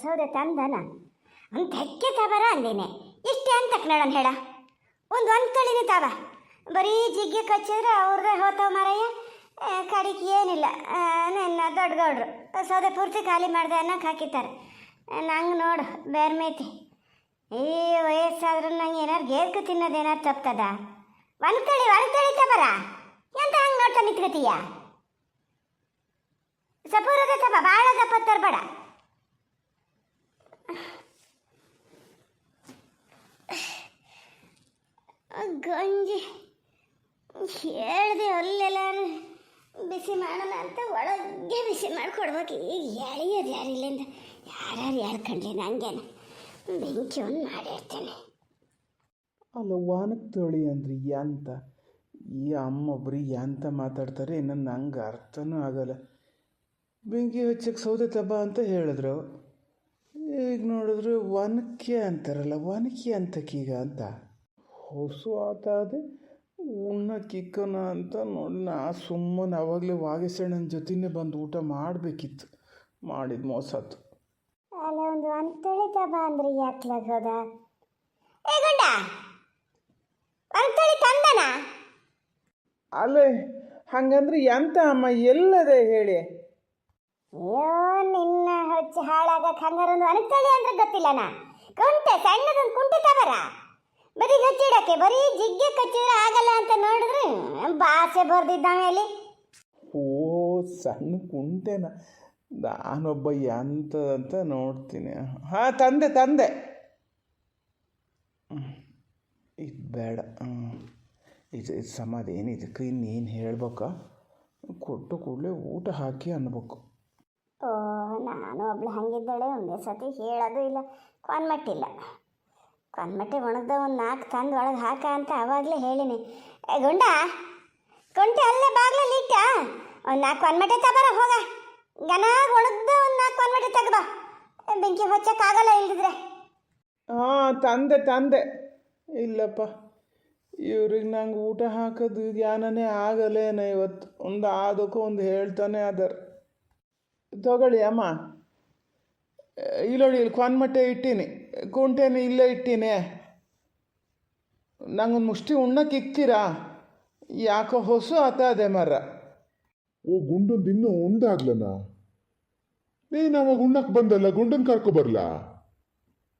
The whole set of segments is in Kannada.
ಸೌದೆ ತಂದನ ಒಂದು ಹೆಕ್ಕೆ ತಬರ ಅಂದಿನೆ ಇಷ್ಟೇ ಅಂತ ನೋಡೋಣ ಹೇಳ. ಒಂದು ಒಂದು ಕಳಿನಿ ತಾವ. ಬರೀ ಜಿಗ್ಗೆ ಕಚ್ಚಿದ್ರೆ ಅವ್ರದ್ದೇ ಹೋತಾವ ಮಾರಯ್ಯ ಕಡಿಕೆ ಏನಿಲ್ಲ. ನನ್ನ ದೊಡ್ಡ ಗೌಡ್ರು. ಸೌದೆ ಪೂರ್ತಿ ಖಾಲಿ ಮಾಡಿದೆ ಅನ್ನಕ್ಕೆ ಹಾಕಿತಾರೆ ನಂಗೆ ನೋಡು, ಬೇರೆ ಮೇತಿ. ಈ ವಯಸ್ಸಾದ್ರೂ ನಂಗೆ ಏನಾರು ಗೇರ್ಕು ತಿನ್ನೋದು ಏನಾರು ತಪ್ತದ? ಒಂದು ತಳಿ ಒಂದು ತಳಿ ತಬರ. ಎಂತ ಹಂಗೆ ನೋಡ್ತಾ ನಿಂತ್ಕತೀಯ? ಸಪೂರದ ತಬ ಭಾಳ ದಪ್ಪ ತರಬೇಡ ಗಂಜಿ ಹೇಳಿದೆ ಅಲ್ಲೆಲ್ಲ ಬಿಸಿ ಮಾಡೋಣ ಅಂತ ಒಳಗೆ ಬಿಸಿ ಮಾಡಿಕೊಡ್ಬೇಕು. ಈಗ ಎಳೆಯೋದು ಯಾರು ಇಲ್ಲಿಂದ? ಯಾರ್ಯಾರು ಹೇಳ್ಕೊಂಡ್ಲಿ ನನಗೇನು ಬೆಂಕಿ ಒಂದು ಮಾಡಿರ್ತೇನೆ. ಅಲ್ಲ, ವಾನಕ್ಕೆ ತೊಳಿ ಅಂದ್ರೆ ಎಂತ? ಈ ಅಮ್ಮೊಬ್ರು ಎಂತ ಮಾತಾಡ್ತಾರೆ ಇನ್ನು ನಂಗೆ ಅರ್ಥನೂ ಆಗಲ್ಲ. ಬೆಂಕಿ ಹಚ್ಚಕ್ಕೆ ಸೌದೆ ತಬ್ಬ ಅಂತ ಹೇಳಿದ್ರು. ಈಗ ನೋಡಿದ್ರೆ ಒನಕೆ ಅಂತಾರಲ್ಲ ಒನಕೆ ಅಂತಕ್ಕೀಗ ಅಂತ. ಹೊಸು ಉಣ್ಣ ಕಿಕ್ಕನ ಅಂತ ನೋಡಿ ನಾ ಸುಮ್ಮನೆ ಅವಾಗಲೇ ವಾಗೇಶಣ್ಣನ ಜೊತೆನೇ ಬಂದು ಊಟ ಮಾಡಬೇಕಿತ್ತು ಮಾಡಿದ ಮೋಸತ್ತು. ಅಲ್ಲ ಒಂದು ಅಂತೇಳಿ ತಬ ಅಂದ್ರೆ ಯಾಕ್ಲಾಗ ಹೋದ? ಏ ಗಂಡ ಅಂತೇಳಿ ತಂದನ? ಅಲ್ಲೇ ಹಂಗಂದ್ರೆ ಎಂತ ಅಮ್ಮ ಎಲ್ಲದೆ ಹೇಳಿ? ಅಯ್ಯೋ ನಿನ್ನ ಹೊಚ್ಚ ಹಾಳಾಗಕ್ಕೆ ಹಂಗಾರೊಂದು ಅನತಳಿ ಅಂದ್ರೆ ಗೊತ್ತಿಲ್ಲನ ಕುಂಟೆ, ಸಣ್ಣದೊಂದು ಕುಂಟೆ ತಗರ ಬರೀ ಹಚ್ಚಿಡಕ್ಕೆ ಬರೀ ಜಿಗ್ಗೆ ಕಚ್ಚಿದ್ರೆ ಆಗಲ್ಲ ಅಂತ ನೋಡಿದ್ರೆ ಭಾಷೆ ಬರ್ದಿದ್ದಾವೆ ಓ, ಸಣ್ಣ ಕುಂಟೆನ. ನಾನೊಬ್ಬ ಎಂತ ಅಂತ ನೋಡ್ತೀನಿ. ಹಾಂ, ತಂದೆ ತಂದೆ. ಇದು ಬೇಡ. ಇದು ಇದು ಸಮಾಧಿ ಏನು ಇದಕ್ಕೆ ಇನ್ನೇನು ಹೇಳ್ಬೇಕಾ? ಕೊಟ್ಟು ಕೂಡಲೇ ಊಟ ಹಾಕಿ ಅನ್ಬೇಕು. ನಾನು ಒಬ್ಳು ಹಂಗಿದ್ದಾಳೆ, ಒಂದೇ ಸತಿ ಹೇಳೋದು ಇಲ್ಲ. ಕೊನ್ಮಟ್ಟಿಲ್ಲ ಕೊನ್ಮಟ್ಟಿ ಒಣಗ್ದ ಒಂದು ನಾಲ್ಕು ತಂದು ಒಳಗೆ ಹಾಕ ಅಂತ ಆವಾಗಲೇ ಹೇಳಿನಿ. ಏ, ಗುಂಡ ಕುಂಟೆ ಅಲ್ಲೇ ಬಾಗ್ಲಲ್ಲಿ ಇಟ್ಟ ಒಂದು ನಾಲ್ಕು ಕೊನ್ಮಟ್ಟೆ ತಬರ ಹೋಗ. ಗನಾಗ ಒಣಗ್ದ ಒಂದು ನಾಲ್ಕು ಕೊನ್ಮಟ್ಟೆ ತೆಗ್ದ ಬೆಂಕಿ ಹೊಚ್ಚಕ್ಕಾಗಲ್ಲ ಇಲ್ದಿದ್ರೆ. ಹಾಂ ತಂದೆ ತಂದೆ. ಇಲ್ಲಪ್ಪ, ಇವ್ರಿಗೆ ನಂಗೆ ಊಟ ಹಾಕೋದು ಯಾನೇ ಆಗಲೇನ ಇವತ್ತು. ಒಂದು ಆದಕ್ಕೂ ಒಂದು ಹೇಳ್ತಾನೆ ಅದರ. ತಗೊಳ್ಳಿ, ಅಮ್ಮ. ಇಲ್ಲೋಡಿ ಇಲ್ಲಿ ಕ್ವಾನ್ಮಟ್ಟೆ ಇಟ್ಟೀನಿ. ಕುಂಟೆನ ಇಲ್ಲೇ ಇಟ್ಟೀನಿ. ನಂಗೊಂದು ಮುಷ್ಟಿ ಉಣ್ಣಕ್ಕೆ ಇಕ್ತೀರಾ? ಯಾಕೋ ಹೊಸು ಆತದೆ ಮರ. ಓ, ಗುಂಡೊಂದು ಇನ್ನೂ ಉಂಡಾಗ್ಲನ? ನೀನು ಅವಾಗ ಉಣ್ಣಕ್ಕೆ ಬಂದಲ್ಲ, ಗುಂಡನ್ ಕರ್ಕೊ ಬರ್ಲಾ?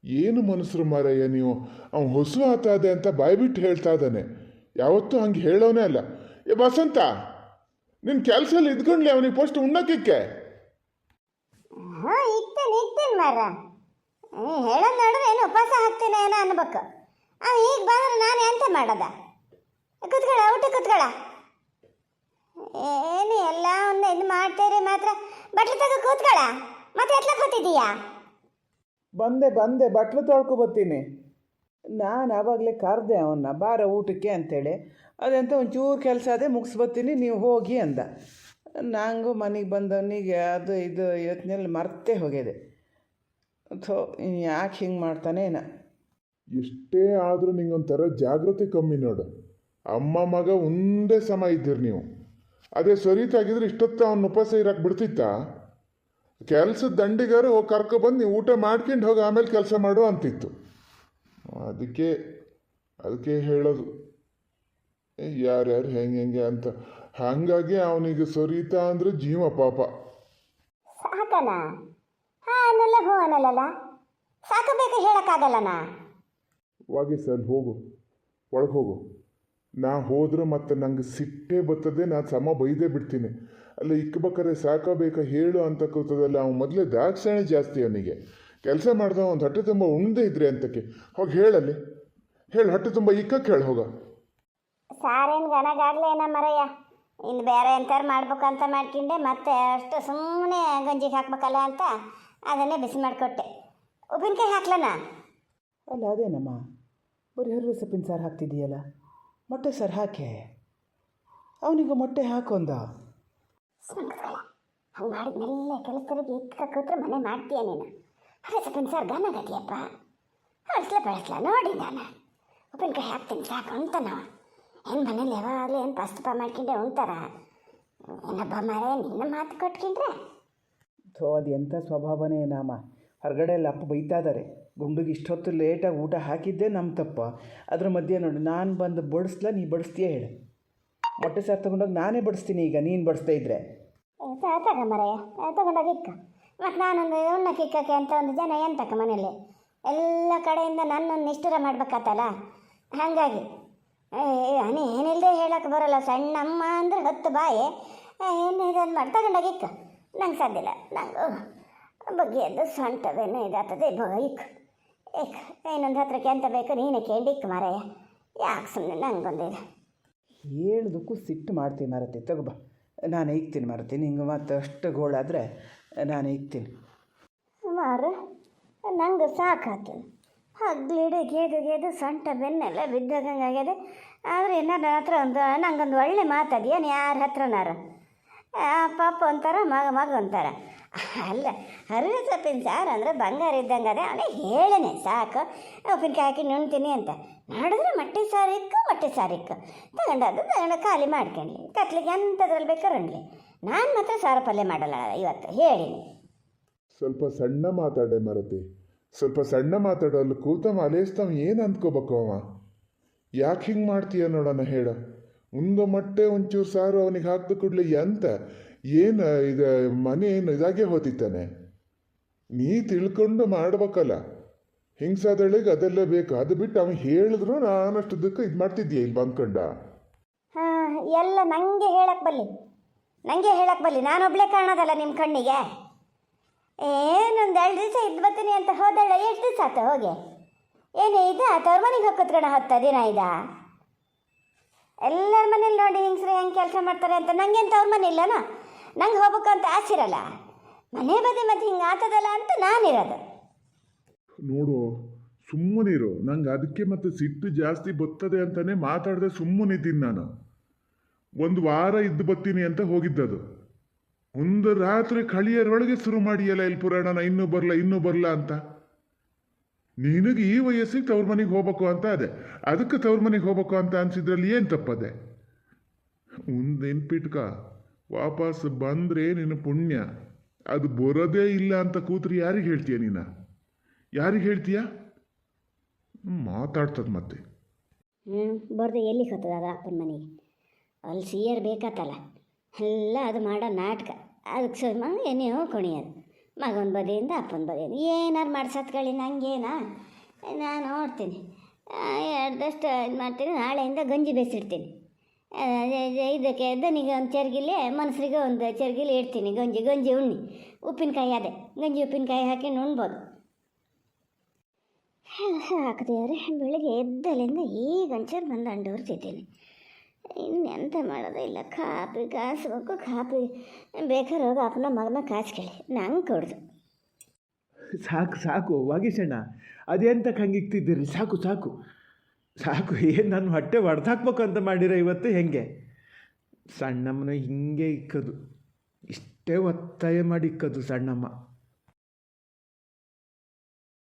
ಏನು ಮನಸ್ರು ಮಾರಯ್ಯ ನೀವು? ಅವ್ನು ಹೊಸು ಆತಾದೆ ಅಂತ ಬಾಯ್ಬಿಟ್ಟು ಹೇಳ್ತಾ ಇದ್ದಾನೆ. ಯಾವತ್ತೂ ಹಂಗೆ ಹೇಳೋನೇ ಅಲ್ಲ. ಏ, ಬಸಂತ ನಿನ್ನ ಕೆಲಸಲ್ಲಿ ಇದ್ಕೊಂಡ್ಲಿ ಅವನಿಗೆ ಫಸ್ಟ್ ಉಣ್ಣಕ್ಕಿಕ್ಕೆ ಹಾಂ, ಇಕ್ತೇನೆ ಇಕ್ತೇನೆ ಮಾರ ಹೇಳೋದು ನೋಡಿದ್ರೆ ಏನು ಉಪವಾಸ ಹಾಕ್ತೇನೆ ಏನೋ ಅನ್ಬೇಕು. ಅವ ಈಗ ಬಂದ್ರೆ ನಾನು ಎಂತ ಮಾಡೋದ? ಕುತ್ಕೊಳ, ಊಟ ಕುತ್ಕೊಳ. ಏನು ಎಲ್ಲ ಒಂದು ಇದು ಮಾಡ್ತೇರಿ ಮಾತ್ರ. ಬಟ್ಲು ತಗೋ ಕೂತ್ಕೊಳ. ಮತ್ತೆ ಎತ್ಲ ಕೂತಿದ್ದೀಯಾ? ಬಂದೆ ಬಂದೆ, ಬಟ್ಲು ತೊಳ್ಕೊ ಬರ್ತೀನಿ. ನಾನು ಆವಾಗಲೇ ಕರೆದೆ ಅವನ್ನ ಬಾರ ಊಟಕ್ಕೆ ಅಂತೇಳಿ. ಅದಂತ ಒಂಚೂರು ಕೆಲಸ ಅದೇ ಮುಗಿಸ್ಬತ್ತೀನಿ, ನೀವು ಹೋಗಿ ಅಂದ. ನಂಗೂ ಮನೆಗೆ ಬಂದವನಿಗೆ ಅದು ಇದು ಇವತ್ತಿನಲ್ಲಿ ಮರ್ತೇ ಹೋಗಿದೆ ಥೋ ಯಾಕೆ ಹಿಂಗೆ ಮಾಡ್ತಾನೆ ಏನ? ಎಷ್ಟೇ ಆದರೂ ನಿಂಗೊಂಥರ ಜಾಗೃತಿ ಕಮ್ಮಿ ನೋಡು. ಅಮ್ಮ ಮಗ ಒಂದೇ ಸಮ ಇದ್ದೀರಿ ನೀವು. ಅದೇ ಸರಿತಾಗಿದ್ರೆ ಇಷ್ಟೊತ್ತು ಅವ್ನ ಉಪವಾಸ ಇರಕ್ಕೆ ಬಿಡ್ತಿತ್ತಾ? ಕೆಲಸದ ದಂಡಿಗಾರು ಕರ್ಕೊಬಂದು ನೀವು ಊಟ ಮಾಡ್ಕೊಂಡು ಹೋಗಿ ಆಮೇಲೆ ಕೆಲಸ ಮಾಡು ಅಂತಿತ್ತು. ಅದಕ್ಕೆ ಅದಕ್ಕೆ ಹೇಳೋದು. ಯಾರ್ಯಾರು ಹೆಂಗೆ ಹೆಂಗೆ ಅಂತ. ಹಾಗಾಗಿ ಅವನಿಗೆ ಸರಿತಾ ಅಂದ್ರೆ ಜೀವ ಪಾಪ. ಸಾಕನ? ಹಾ ಅನ್ನಲ್ಲ ಹೋ ಅನ್ನಲ್ಲ ಸಾಕಬೇಕು ಹೇಳಕ್ಕಾಗಲ್ಲನಾ? ವಾಗೀಸಲ್ಲಿ ಹೋಗು. ಒಳಗೆ ಹೋಗು. ನಾ ಹೋದ್ರೆ ಮತ್ತೆ ನಂಗೆ ಸಿಟ್ಟೇ ಬರ್ತದೆ ನಾನು ಸಮ ಬೈದೇ ಬಿಡ್ತೀನಿ. ಅಲ್ಲ ಇಕ್ಬೇಕಾರೆ ಸಾಕಬೇಕಾ ಹೇಳು ಅಂತ ಕೂತದಲ್ಲ ಅವನು ಮೊದಲೇ ದಾಕ್ಷಣೆ ಜಾಸ್ತಿ ಅವನಿಗೆ. ಕೆಲಸ ಮಾಡ್ದ ಒಂದು ಹೊಟ್ಟೆ ತುಂಬ ಉಣ್ದೇ ಇದ್ರೆ ಅಂತಕ್ಕೆ. ಹೋಗಿ ಹೇಳಲ್ಲಿ. ಹೇಳು ಹೊಟ್ಟೆ ತುಂಬ ಇಕ್ಕಕ್ಕೆ ಹೇಳು ಹೋಗ. ಸಾರೇನು ಗನಗಾಗ್ಲೇ ಏನ ಮರಯ್ಯ? ಇನ್ನು ಬೇರೆ ಎಂಥಾರು ಮಾಡ್ಬೇಕಂತ ಅಂತ ಮಾಡ್ಕೊಂಡೆ ಮತ್ತೆ ಅಷ್ಟು ಸುಮ್ಮನೆ ಗಂಜಿಗೆ ಹಾಕ್ಬೇಕಲ್ಲ ಅಂತ ಅದನ್ನೇ ಬಿಸಿ ಮಾಡಿಕೊಟ್ಟೆ. ಉಪ್ಪಿನಕಾಯಿ ಹಾಕ್ಲನ? ಅಲ್ಲ ಅದೇನಮ್ಮ? ಬರೀ ಹರಿವೆ ಸೊಪ್ಪಿನ ಸಾರು ಹಾಕ್ತಿದ್ದೀಯಲ್ಲ ಮೊಟ್ಟೆ ಸಾರು ಹಾಕೆ? ಅವನಿಗೆ ಮೊಟ್ಟೆ ಹಾಕೊಂದ? ಹಂಗೆ ಮಾಡಿ ಮೆಲ್ಲ ಕೆಲಸರಿಗೆ ಇಕ್ಕ ಕೂತ್ರೆ ಮನೆ ಮಾಡ್ತೀಯ ನೀನು? ಅರೆ ಸೊಪ್ಪಿನ ಸಾರು ಗನಗತಿಯಪ್ಪ ಅಳಿಸ್ಲ ಬೆಳೆಸ್ಲ ನೋಡಿ ನಾನು. ಉಪ್ಪಿನಕಾಯಿ ಹಾಕ್ತೀನಿ ಸಾಕು ಅಂತ ನಾವು. ಏನು ಮನೇಲಿ ಯಾವಾಗಲೂ ಏನು ಪಸ್ತಪ ಮಾಡ್ಕೊಂಡೆ ಉಣ್ತಾರ? ಏನಪ್ಪ ಮಾರೆ ನಿನ್ನ ಮಾತು ಕೊಟ್ಕೊಂಡ್ರೆ ಥೋ ಅದು ಎಂಥ ಸ್ವಭಾವನೇ ನಾಮ. ಹೊರಗಡೆ ಎಲ್ಲ ಅಪ್ಪ ಬೈತಾ ಇದ್ದಾರೆ ಗುಂಡಿಗೆ ಇಷ್ಟೊತ್ತು ಲೇಟಾಗಿ ಊಟ ಹಾಕಿದ್ದೆ ನಮ್ಮ ತಪ್ಪ. ಅದ್ರ ಮಧ್ಯೆ ನೋಡಿ ನಾನು ಬಂದು ಬಡಿಸ್ಲ ನೀ ಬಡಿಸ್ತೀಯ ಹೇಳು. ಮೊಟ್ಟೆ ಸಾರು ತೊಗೊಂಡೋಗಿ ನಾನೇ ಬಡಿಸ್ತೀನಿ ಈಗ ನೀನು ಬಡಿಸ್ತಾ ಇದ್ರೆ. ತಗ ಮರಯ್ಯ ತಗೊಂಡೋಗಿ ಇಕ್ಕ. ಮತ್ತು ನಾನೊಂದು ಉಣ್ಣಕ್ಕೆ ಇಕ್ಕಕ್ಕೆ ಅಂತ ಒಂದು ಜನ ಎಂತಕ್ಕ ಮನೇಲಿ? ಎಲ್ಲ ಕಡೆಯಿಂದ ನನ್ನನ್ನು ನಿಷ್ಠುರ ಮಾಡ್ಬೇಕಾತಲ್ಲ? ಹಾಗಾಗಿ. ಹನಿ ಏನಿಲ್ಲದೆ ಹೇಳಕ್ಕೆ ಬರೋಲ್ಲ. ಸಣ್ಣಮ್ಮ ಅಂದ್ರೆ ಹತ್ತು ಬಾಯಿ. ಏನು ಇದನ್ನು ಮಾಡಿ ತಗೊಂಡೋಗಿ ಇಕ್ಕ ನಂಗೆ ಸಾಧ್ಯಲ್ಲ ನಂಗೆ ಬಗ್ಗೆಯದ್ದು ಸೊಂಟವೇನು ಇದಾಗ್ತದೆ ಬೈಕ್ ಇಕ್ ಇಕ್ ಇನ್ನೊಂದು ಹತ್ರಕ್ಕೆ ಎಂತ ಬೇಕು ನೀನು ಕೇಳಿ ಇಕ್ಕ ಮಾರಯ್ಯ ಯಾಕೆ ಸುಮ್ಮನೆ ನಂಗೆ ಬಂದಿದೆ? ಹೇಳೋದಕ್ಕೂ ಸಿಟ್ಟು ಮಾಡ್ತೀನಿ ಮಾರತಿ ತಗೋಬಾ ನಾನು ಈಗ್ತೀನಿ ಮಾರತಿ ನಿಂಗೆ ಮತ್ತೆ ಅಷ್ಟು ಗೋಳಾದರೆ ನಾನು ಈಗ್ತೀನಿ. ಸುಮಾರು ನಂಗೆ ಸಾಕಾತು ಹಗ್ಲಿಡು, ಗೇದು ಗೇದು, ಸೊಂಟ, ಬೆನ್ನೆಲ್ಲ ಬಿದ್ದೋಗಂಗಾಗ್ಯದೆ. ಆದರೆ ನನ್ನ ಹತ್ರ ಒಂದು, ನಂಗೊಂದು ಒಳ್ಳೆ ಮಾತಾಡಿಯೇನು ಯಾರ ಹತ್ರನಾರ? ಪಾಪ ಅಂತಾರ ಮಗ ಮಗ ಅಂತಾರ ಅಲ್ಲ ಹರಿವೆ ಸೊಪ್ಪಿನ ಸಾರು ಅಂದರೆ ಬಂಗಾರ ಇದ್ದಂಗೆ ಅದೇ ಅವನೇ ಹೇಳೇನೆ, ಸಾಕು. ಉಪ್ಪಿನಕಾಯಿ ಹಾಕಿ ನುಣ್ತೀನಿ ಅಂತ. ನೋಡಿದ್ರೆ ಮಟ್ಟಿ ಸಾರು ಇಕ್ಕು ಮಟ್ಟಿ ಸಾರು ಇಕ್ಕು ತಗೊಂಡದ್ದು ತಗೊಂಡು ಖಾಲಿ ಮಾಡ್ಕೊಂಡ್ಲಿ. ಕತ್ಲಿಗೆ ಎಂಥದ್ರಲ್ಲಿ ಬೇಕಾದ್ರೆ ಉಣ್ಲಿ ನಾನು ಮಾತ್ರ ಸಾರು ಪಲ್ಯ ಮಾಡಲ್ಲ ಇವತ್ತು, ಹೇಳಿನಿ. ಸ್ವಲ್ಪ ಸಣ್ಣ ಮಾತಾಡೆ ಮರತಿ. ಸ್ವಲ್ಪ ಸಣ್ಣ ಮಾತಾಡೋ ಅಲ್ಲಿ ಕೂತ ಅಲೇಸ್ತವ ಏನು ಅಂದ್ಕೋಬೇಕು ಅವ? ಯಾಕೆ ಹಿಂಗೆ ಮಾಡ್ತೀಯ ನೋಡೋಣ ಹೇಳ. ಒಂದು ಮೊಟ್ಟೆ, ಒಂಚೂರು ಸಾರು ಅವನಿಗೆ ಹಾಕ್ದು ಕೂಡಲೇ ಅಂತ ಏನು, ಇದು, ಮನೆ ಏನು ಇದಾಗೆ ಹೋತಿತ್ತಾನೆ? ನೀ ತಿಳ್ಕೊಂಡು ಮಾಡ್ಬೇಕಲ್ಲ. ಹಿಂಗ್ಸಾದಳಿಗೆ ಅದೆಲ್ಲ ಬೇಕು. ಅದು ಬಿಟ್ಟು ಅವನು ಹೇಳಿದ್ರು ನಾನಷ್ಟದಕ್ಕೆ ಇದು ಮಾಡ್ತಿದ್ದೀಯ ಇಲ್ಲಿ ಬಂದ್ಕೊಂಡ? ಎಲ್ಲ ನನಗೆ ಹೇಳಕ್ಕೆ ಬಲ್ಲಿ. ನನಗೆ ಹೇಳಕ್ಕೆ ಬಲ್ಲಿ. ನಾನೊಬ್ಳೆ ಕಾಣೋದಲ್ಲ ನಿಮ್ಮ ಕಣ್ಣಿಗೆ? ಏನೊಂದು ಎರಡು ದಿವಸ ಇದ್ದು ಬರ್ತೀನಿ ಅಂತ ಹೋದಳ, ಎಷ್ಟು ದಿವಸ ಆತ ಹೋಗಿ? ಏನೇ ಇದೆ? ತವ್ರ ಮನೆಗೆ ಹೋಗ್ಕೊತ್ಕಣ ಹತ್ತ ದಿನ ಇದ? ಎಲ್ಲರ ಮನೇಲಿ ನೋಡಿ ಹಿಂಗ್ಸ್ರು ಹೆಂಗೆ ಕೆಲಸ ಮಾಡ್ತಾರೆ ಅಂತ. ನಂಗೆ ಅಂತ ಅವ್ರ ಮನೆ ಇಲ್ಲನ? ನಂಗೆ ಹೋಗ್ಬೇಕು ಅಂತ ಆಸಿರಲ್ಲ ಮನೆ ಬದಿ ಮತ್ತೆ ಹಿಂಗೆ ಆತದಲ್ಲ ಅಂತ ನಾನಿರೋದು ನೋಡು ಸುಮ್ಮನಿರು ನಂಗೆ ಅದಕ್ಕೆ ಮತ್ತೆ ಸಿಟ್ಟು ಜಾಸ್ತಿ ಬರ್ತದೆ ಅಂತಾನೆ ಮಾತಾಡದೆ ಸುಮ್ಮನಿದ್ದೀನಿ ನಾನು. ಒಂದು ವಾರ ಇದ್ದು ಬರ್ತೀನಿ ಅಂತ ಹೋಗಿದ್ದದು. ಒಂದು ರಾತ್ರಿ ಕಳಿಯರೊಳಗೆ ಶುರು ಮಾಡಿಯಲ್ಲ ಇಲ್ಲಿ ಪುರಾಣನ, ಇನ್ನೂ ಬರಲ್ಲ ಇನ್ನೂ ಬರಲ್ಲ ಅಂತ. ನಿನಗೆ ಈ ವಯಸ್ಸಿಗೆ ತವ್ರ ಮನೆಗೆ ಹೋಗ್ಬೇಕು ಅಂತ ಅದೆ. ಅದಕ್ಕೆ ತವ್ರ ಮನೆಗೆ ಹೋಗ್ಬೇಕು ಅಂತ ಅನ್ಸಿದ್ರಲ್ಲಿ ಏನು ತಪ್ಪದೆ? ಒಂದು ನೆನ್ಪಿಟ್ಕ, ವಾಪಸ್ ಬಂದರೆ ನಿನ್ನ ಪುಣ್ಯ. ಅದು ಬರೋದೇ ಇಲ್ಲ ಅಂತ ಕೂತ್ರಿ ಯಾರಿಗೆ ಹೇಳ್ತೀಯ ನೀನ? ಯಾರಿಗೆ ಹೇಳ್ತೀಯ? ಮಾತಾಡ್ತದ ಮತ್ತೆ. ಹ್ಞೂ ಬರ್ದು, ಎಲ್ಲಿಗೆ ಹೋಗ್ತದ ಅಪ್ಪನ ಮನೆಗೆ? ಅಲ್ಲಿ ಸಿಯರ್ ಬೇಕಾತಲ್ಲ. ಎಲ್ಲ ಅದು ಮಾಡೋ ನಾಟಕ. ಅದಕ್ಕೆ ಸುಮ್ಮ ಏನೇನೋ ಕುಣಿಯೋದು. ಮಗನ ಬದಿಯಿಂದ ಅಪ್ಪನ ಬದಿಯಿಂದ. ಏನಾರು ಮಾಡ್ಸತ್ಕೊಳ್ಳಿ ನನಗೇನಾ ನಂಗೇನಾ? ನಾನು ನೋಡ್ತೀನಿ. ಎರಡಷ್ಟು ಇದು ಮಾಡ್ತೀನಿ. ನಾಳೆಯಿಂದ ಗಂಜಿ ಇ- ಇದಕ್ಕೆ ದನಿಗೆ ಒಂದು ಚರ್ಗಿಲಿ ಮನುಷ್ಯರಿಗೆ ಒಂದು ಚರ್ಗಿಲಿ ಇಡ್ತೀನಿ. ಗಂಜಿ ಗಂಜಿ ಉಣ್ಣಿ. ಉಪ್ಪಿನಕಾಯಿ ಅದೇ. ಗಂಜಿ, ಉಪ್ಪಿನಕಾಯಿ ಹಾಕಿ ಉಣ್ಬೋದು. ಹಾಕಿದೇವ್ರೆ ಬೆಳಿಗ್ಗೆ ಎದ್ದಲಿಂದ ಈಗ ಒಂಚೂರು ಬಂದು ಅಂಡೋರ್ತಿದ್ದೀನಿ ಇನ್ನೆಂತ ಮಾಡೋದು ಇಲ್ಲ. ಕಾಪಿ ಕಾಸ್ಬೇಕು ಕಾಪಿ ಬೇಕಾದ್ರೆ ಹೋಗಿ ಅಪ್ಪನ ಮಗನ ಕೇಳಿ. ನಂಗೆ ಕೊಡ್ದು. ಸಾಕು ಸಾಕು ವಾಗೀಶಣ್ಣ ಅದೆಂತಕ್ಕೆ ಹಂಗೆ ಇಕ್ತಿದ್ದೀರಿ ಸಾಕು ಸಾಕು. ಸಾಕು, ಏನು ನಾನು ಹೊಟ್ಟೆ ಹೊಡೆದಾಕ್ಬೇಕು ಅಂತ ಮಾಡಿರೋ ಇವತ್ತು ಹೆಂಗೆ? ಸಣ್ಣಮ್ಮನ ಹಿಂಗೆ ಇಕ್ಕೋದು. ಇಷ್ಟೇ ಒತ್ತಾಯ ಮಾಡಿ ಇಕ್ಕೋದು ಸಣ್ಣಮ್ಮ.